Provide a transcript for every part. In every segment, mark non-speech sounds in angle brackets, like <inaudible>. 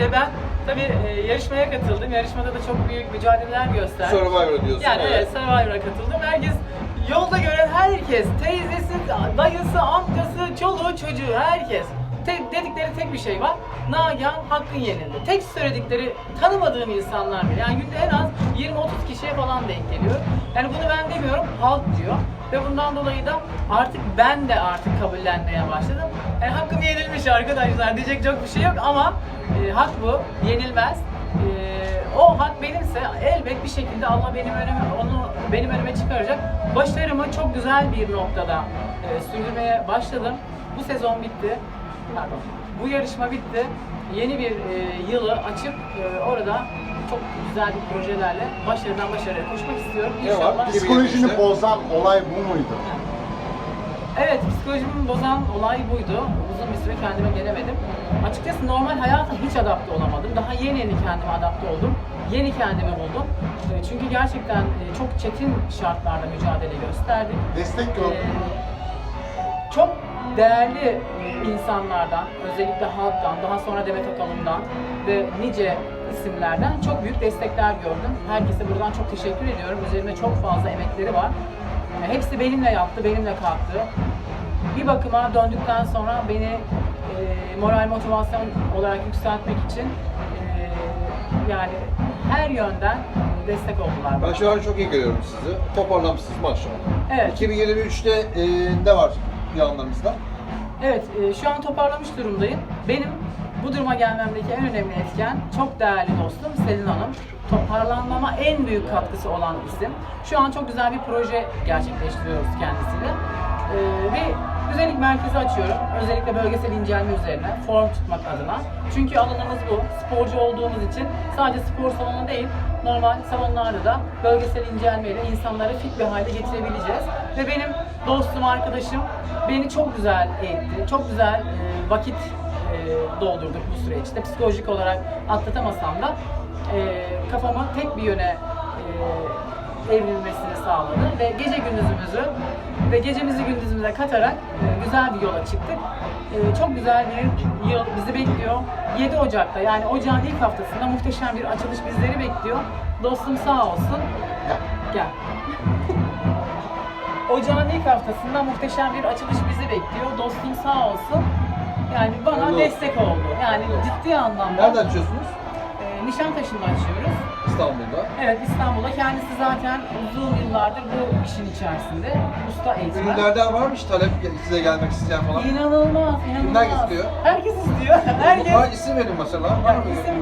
şöyle ben tabii e, yarışmaya katıldım. Yarışmada da çok büyük mücadeleler gösterdim. Survivor diyorsun. Yani evet Survivor'a katıldım. Herkes yolda gören herkes, teyzesi, dayısı, amcası, çoluğu, çocuğu herkes. Tek, bir şey var. Nagihan hakkın yenildi. Tek söyledikleri tanımadığım insanlar bile. Yani günde en az 20-30 kişiye falan denk geliyor. Yani bunu ben demiyorum, halk diyor. Ve bundan dolayı da artık ben de artık kabullenmeye başladım. Yani hakkım yenilmiş arkadaşlar diyecek çok bir şey yok ama e, hak bu, yenilmez. E, o hak benimse elbet bir şekilde Allah benim önüme onu benim önüme çıkaracak. Başarımı çok güzel bir noktada e, sürdürmeye başladım. Bu sezon bitti. Bu yarışma bitti. Yeni bir e, yılı açıp e, orada çok güzel bir projelerle başarıdan başarıya koşmak istiyorum. Ne var? İnşallah. Psikolojini bozan olay bu muydu? Evet, psikolojimi bozan olay buydu. Uzun bir süre kendime gelemedim. Açıkçası normal hayata hiç adapte olamadım. Daha yeni yeni kendime adapte oldum. Yeni kendimi buldum. E, Çünkü gerçekten e, çok çetin şartlarda mücadele gösterdik. Destek mü? Ee, çok değerli insanlardan, özellikle halktan, daha sonra Demet Akalın'dan ve nice isimlerden çok büyük destekler gördüm. Herkese buradan çok teşekkür ediyorum. Üzerime çok fazla emekleri var. Yani hepsi benimle yattı, benimle kalktı. Bir bakıma döndükten sonra beni e, moral motivasyon olarak yükseltmek için e, yani her yönden destek oldular. Ben şu an çok iyi görüyorum sizi. Toparlamışsınız maşallah. Evet. 2023'te e, ne var planlarınızda? Evet, e, şu an toparlamış durumdayım. Benim bu duruma gelmemdeki en önemli etken çok değerli dostum Selin Hanım. Toparlanmama en büyük katkısı olan isim. Şu an çok güzel bir proje gerçekleştiriyoruz kendisiyle. E, ve güzellik merkezi açıyorum. Özellikle bölgesel incelme üzerine, form tutmak adına. Çünkü alanımız bu. Sporcu olduğumuz için sadece spor salonu değil, normal salonlarda da bölgesel incelmeyle insanları fit bir hale getirebileceğiz. Ve benim dostum, arkadaşım beni çok güzel eğitti. Çok güzel e, vakit e, doldurduk bu süreçte. Psikolojik olarak atlatamasam da e, kafamı tek bir yöne e, evrilmesini sağladı ve gece gündüzümüzü ve gecemizi gündüzümüze katarak e, güzel bir yola çıktık. E, çok güzel bir yıl bizi bekliyor. 7 Ocak'ta yani ocağın ilk haftasında muhteşem bir açılış bizleri bekliyor. Dostum sağ olsun. Gel. <laughs> Ocağın ilk haftasında muhteşem bir açılış bizi bekliyor. Dostum sağ olsun. Yani bana Hayırlı destek oldu. Yani ciddi anlamda. Nereden açıyorsunuz? Nişantaşı'nda açıyoruz. İstanbul'da. Evet İstanbul'da. Kendisi zaten uzun yıllardır bu işin içerisinde. Usta eğitmen. Ürünlerden var mı hiç talep size gelmek isteyen falan? İnanılmaz, inanılmaz. Kimler istiyor? Herkes istiyor. <laughs> Herkes. Var isim verin mesela. Var Yani mı? isim,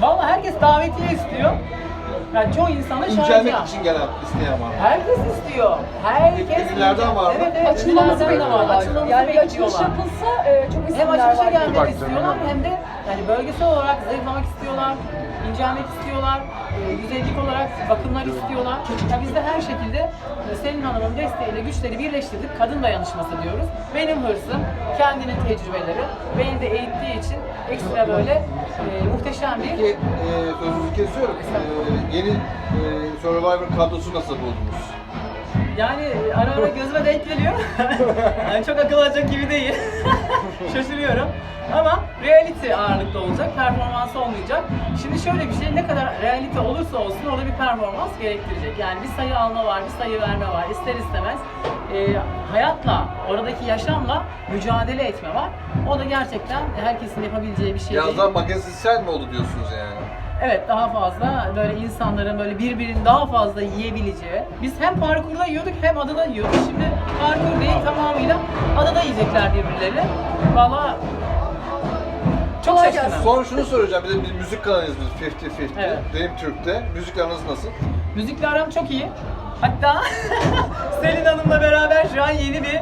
valla herkes davetiye istiyor. Yani çoğu insana şahit için gelen isteyen var? Herkes istiyor. Herkes Ünlülerden var mı? Evet, evet. Açılmamızı ünlülerden de var. bekliyorlar. Açılmamızı Yani bir açılış bekliyorlar. yapılsa e, çok Hem isimler açılışa var. gelmek Bak istiyorlar hem de yani bölgesel olarak zayıflamak istiyorlar, incelmek istiyorlar, e, güzellik olarak bakımlar istiyorlar. Ya biz de her şekilde e, Selin Hanım'ın desteğiyle güçleri birleştirdik. Kadın dayanışması diyoruz. Benim hırsım, kendinin tecrübeleri, beni de eğittiği için ekstra böyle e, muhteşem bir Peki e, sözünüzü kesiyorum. E, yeni e, Survivor kadrosu nasıl buldunuz? Yani ara ara gözüme denk geliyor. <laughs> yani çok akıl alacak gibi değil. <laughs> Şaşırıyorum. Ama reality ağırlıklı olacak, performans olmayacak. Şimdi şöyle bir şey, ne kadar reality olursa olsun orada bir performans gerektirecek. Yani bir sayı alma var, bir sayı verme var. İster istemez e, hayatla, oradaki yaşamla mücadele etme var. O da gerçekten herkesin yapabileceği bir şey değil. Biraz daha magazinsel mi oldu diyorsunuz yani? Evet daha fazla böyle insanların böyle birbirini daha fazla yiyebileceği. Biz hem parkurda yiyorduk hem adada yiyorduk. Şimdi parkur değil tamamıyla adada yiyecekler birbirlerini. Valla çok Kolay şaşkınım. gelsin. Sonra şunu soracağım. Bir de biz müzik kanalıyız biz 50-50. Evet. Benim Türk'te. Müzikleriniz nasıl? Müzikle aram çok iyi. Hatta <laughs> Selin Hanım'la beraber şu an yeni bir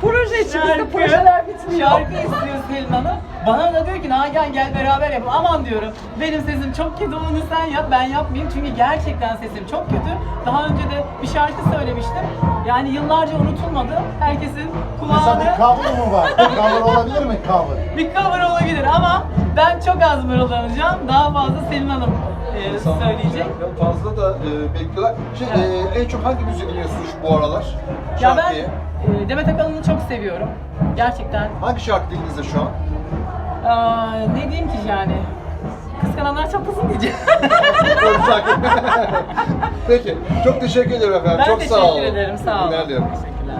Proje için bizde projeler bitmiyor. Şarkı istiyor Selin Hanım. Bana da diyor ki Nagihan gel beraber yapalım. Aman diyorum benim sesim çok kötü onu sen yap ben yapmayayım. Çünkü gerçekten sesim çok kötü. Daha önce de bir şarkı söylemiştim. Yani yıllarca unutulmadı. Herkesin Mesela bir kulağına cover mı var? Bir cover olabilir mi cover? <laughs> bir cover olabilir ama ben çok az mırıldanacağım. Daha fazla Selin Hanım e, söyleyecek. Fazla da e, bekliyorlar. Şey, e, en çok hangi müzik dinliyorsunuz bu aralar? Ya ben Şarkıyı. e, Demet Akalın'ı çok seviyorum. Gerçekten Hangi şarkı dilinizde şu an? Aa, ne diyeyim ki yani? Kıskananlar çatlasın diyeceğim. Olacak. Peki. Çok teşekkür ederim efendim. Ben çok teşekkür sağ olun. ederim. Sağ olun. Günler diliyorum. Teşekkürler.